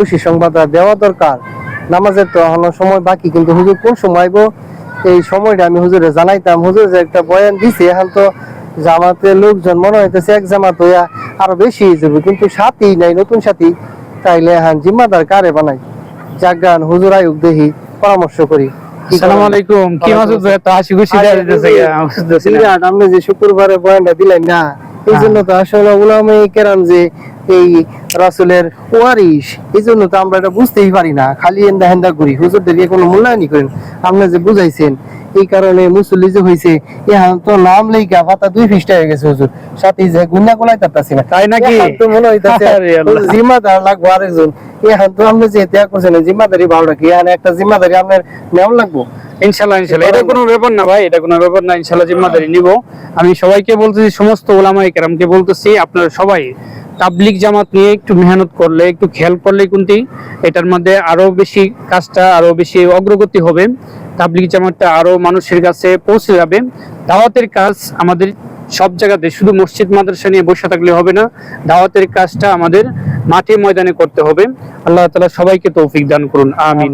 খুশি সংবাদ দেওয়া দরকার। নামাজের তো এখনও সময় বাকি কিন্তু হুজুর কোন সময় আইবো এই সময়টা আমি হুজুরে জানাইতাম। হুজুর যে একটা বয়ান দিছে এখন তো জামাতের লোকজন মনে হইতেছে এক জামাত হইয়া আরও বেশি যাবে কিন্তু সাথী নাই নতুন সাথী। তাইলে এখন জিম্মাদার কারে বানাই? জাগান হুজুর আয়ুক দেখি পরামর্শ করি। আসসালামু আলাইকুম। কি মাসুদ ভাই তো হাসি খুশি আরে দিতেছে আপনি যে শুক্রবারে বয়ানটা দিলেন না এই জন্য তো আসলে ওলামে কেরাম যে এই রাসুলের ওয়ারিস এই জন্য তো আমরা এটা বুঝতেই পারি না। খালি এন্দা হেন্দা করি। হুজুরদেরকে কোনো মূল্যায়নই করেন আপনি যে বুঝাইছেন এই কারণে মুসল্লি যে হয়েছে এখন তো নাম লেখা পাতা দুই ফিস্টা হয়ে গেছে হুজুর। সাথে যে গুন্না কোলাই তারতাছি না। তাই নাকি? তো মনে হইতাছে। জিম্মাদার লাগবো আরেকজন। এখন তো আপনি যে ত্যাগ করছেন জিম্মাদারি ভালো রাখি এখন একটা জিম্মাদারি আপনার নেওয়া লাগবো? ইনশাল্লাহ ইনশাল্লাহ এটা কোনো ব্যাপার না ভাই এটা কোনো ব্যাপার না। ইনশাল্লাহ জিম্মাদারি নিব। আমি সবাইকে বলতেছি সমস্ত ওলামাই কেরামকে বলতেছি আপনারা সবাই তাবলিক জামাত নিয়ে একটু মেহনত করলে, একটু খেয়াল করলে কিন্তু এটার মধ্যে আরও বেশি কাজটা, আরও বেশি অগ্রগতি হবে। তাবলিক জামাতটা আরও মানুষের কাছে পৌঁছে যাবে। দাওয়াতের কাজ আমাদের সব জায়গাতে, শুধু মসজিদ, মাদ্রাসা নিয়ে বসে থাকলে হবে না, দাওয়াতের কাজটা আমাদের মাঠে ময়দানে করতে হবে। আল্লাহ তালা সবাইকে তৌফিক দান করুন। আমিন।